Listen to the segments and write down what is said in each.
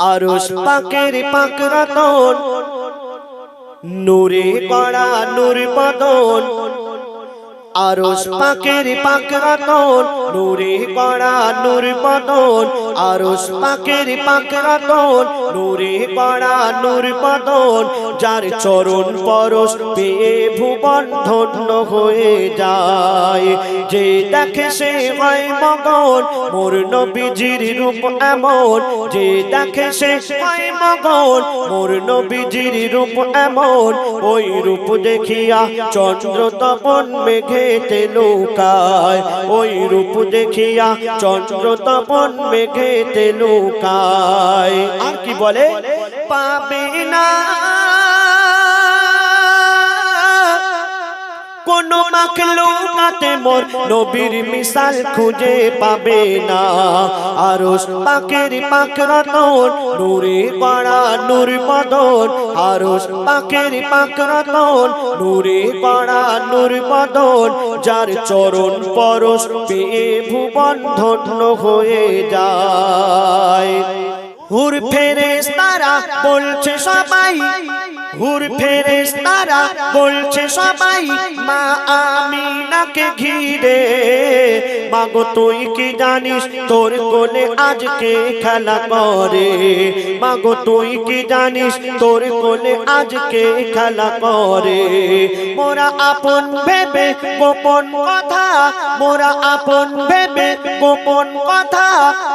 আরশ পাকের পাক রতন নূরে পড়া নূর বদন। আরশ পাকের পাক রতন নূরে পড়া নূর বদন। আরশ পাকের পাক রতন নূরে কড়া নূর বদন যার চরণ পরশ পেয়ে ভুবন ধন্য হয়ে যায়। যে দেখে সে হয় মগন মোর নবীজির রূপ এমন। যে দেখে সে হয় মগন মোর নবীজির রূপ এমন। ওই রূপ দেখিয়া চন্দ্র তপন মেঘেতে লুকায়। ওই রূপ দেখিয়া চন্দ্র তপন মেঘেতে লুকায়। আর কি বলে? পাবে না। কোন মাখলুকাতে মোর নবীর মিসাল খুঁজে পাবে না। আরশ পাকের পাক রতন, নূরে পাড়া নূর বদন আরশ পাকের পাক রতন, নূরে পাড়া নূর বদন যার চরণ পরশ পেয়ে ভুবন ধন্য হয়ে যায়। হুর ফেরেস তারা বলছে, সবাই হুর ফেরেস তারা বলছে সবাই মা আমিনাকে ঘিরে মাগো তুই কি জানিস? তোর কোলে আজকে খেলা করে। মাগো তুই কি জানিস? তোর কোলে আজকে খেলা করে। মোরা আপন ভেবে গোপন কথা, মোরা আপন ভেবে গোপন কথা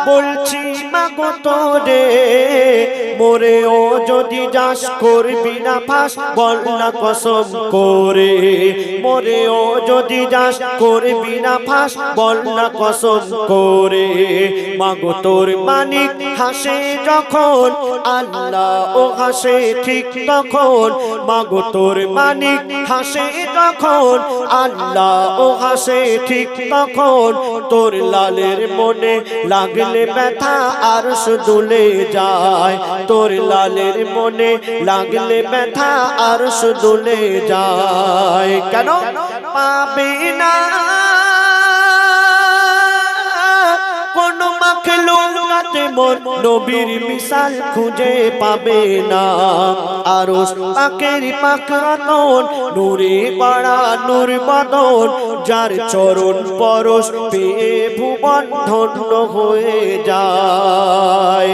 বলছি মাগো তোরে। মোরে ও যদি যাস, করবি না ফাঁস, বল না কসম করে। মোরে ও যদি যাস, করবি না ফাঁস, বল না কসম করে। মাগো তোর মানিক হাসে যখন, আল্লাহ ও হাসে ঠিক তখন। মাগো তোর মানিক হাসে যখন, আল্লাহ ও হাসে ঠিক তখন। তোর লালের মনে লাগলে ব্যথা আর দুলে যায়। তোর লালের মনে লাগলে ব্যথা আর দুলে যায়। কেন? পাবে না। মাখলুকাতে মোর নবীর মিশাল খুঁজে পাবে না। আরও পাকের পাক রতন, নূরে পাড়া নূর বাদন যার চরণ পরশ পেয়ে ভুবন ধন্য হয়ে যায়।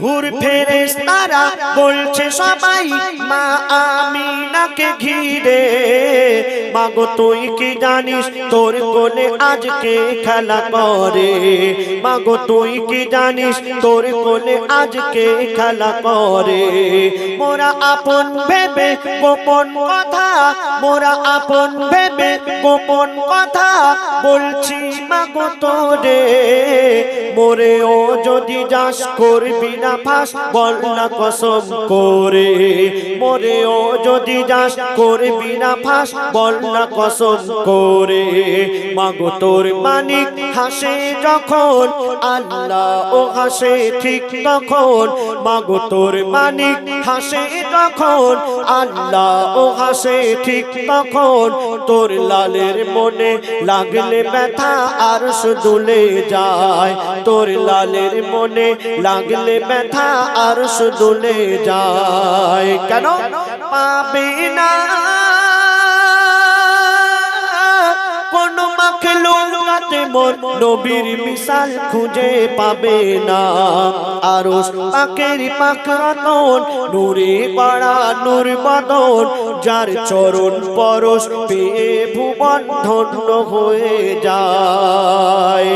হুর ফেরেস তারা বলছে সবাই মা আমিনাকে ঘিরে মাগো তুই কি জানিস তোর কোলে আজকে খেলা করে? মাগো তুই কি জানিস তোর কোলে আজকে খেলা করে? মোরা আপন ভেবে গোপন কথা মোরা আপন ভেবে গোপন কথা বলছি মাগো তোরে। মোরে ও যদি যাস করবি না ফাঁস, বল না কসম করে। মোরে ও যদি যাস করবি না ফাঁস, বল না কসম করে। মাগো তোর মানিক হাসে যখন, আল্লাহ ও হাসে ঠিক তখন। মাগো তোর মানিক হাসে যখন আল্লাহ ও হাসে ঠিক তখন। তোর লালের মনে লাগলে ব্যথা আর দুলে যায়। তোর লালের মনে লাগলে ব্যথা আর দুলে যায়। কেন? পাবে না। কোন মাখলুকাতে মোর নবীর মিসাল খুঁজে পাবে না। আরশ পাকের পাক রতন নূরে পাড়া নূর বদন যার চরণ পরশ পেয়ে ভুবন ধন্য হয়ে যায়।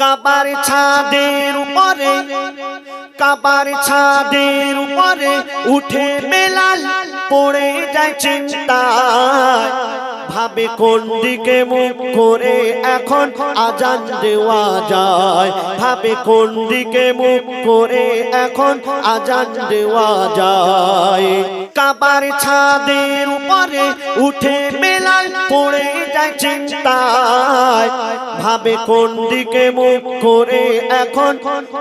কাবার ছাদের উপরে, কাবার ছাদের উপরে উঠে বেলাল পড়ে যায় চিন্তায়। ভাবে কোন দিকে মুখ করে এখন আজান দেওয়া যায়? ভাবে কোন দিকে মুখ করে এখন আজান দেওয়া যায়? কাবার ছাদের উপরে উঠে বেলাল পড়ে যায় চিন্তায়। ভাবে কোন দিকে মুখ করে এখন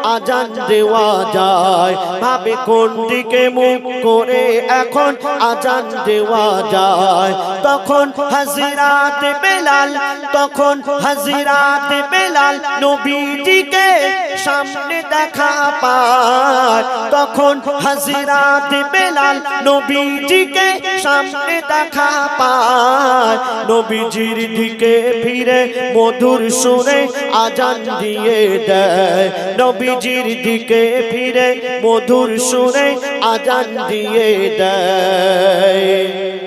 আজান দেওয়া যায়? ভাবে কোন দিকে মুখ করে এখন আজান দেওয়া যায়? তখন হাজিরাতে বেলাল, তখন হাজিরাতে বেলাল নবীজিকে সামনে দেখা পায়। তখন হাজিরাতে বেলাল নবীজিকে সামনে দেখা পায়। নবীজির দিকে ফিরে মধুর সুরে আজান দিয়ে দেয়। নবীজির দিকে ফিরে মধুর সুরে আজান দিয়ে দেয়।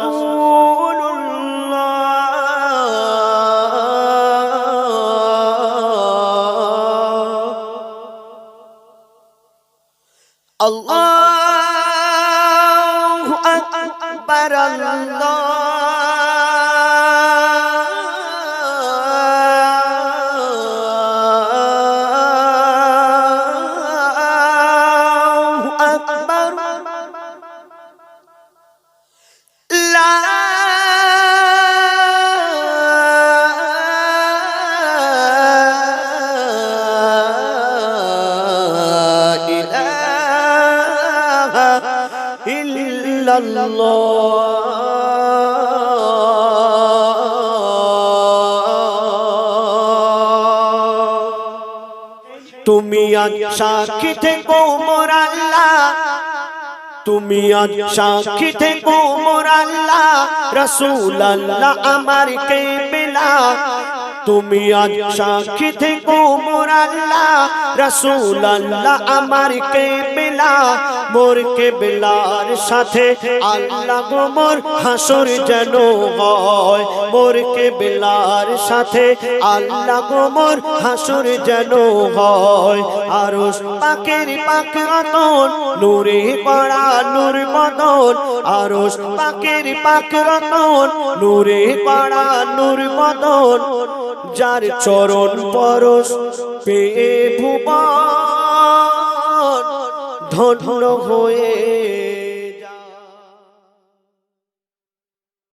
الله أكبر الله أكبر তুমি সাক্ষী থেকো মোর আল্লাহ তুমি সাক্ষী থেকো মোর আল্লাহ রসুল আল্লাহ আমার কে বেলা তুমি আজ সাক্ষী থেকো মোর আল্লাহ, রসুল আল্লাহ আমার কে বেলা মোর কে বেলার সাথে আল্লাহ গো মোর হাসর যেন হয়, মোর কে বেলার সাথে আল্লাহ গো মোর হাসর যেন হয়। আর পাকের পাক রতন, নূরে পড়া নূর বদন আর পাকের পাক রতন, নূরে পড়া নূর বদন যার চরণ পরশ পেয়ে ভুবন ধন হয়ে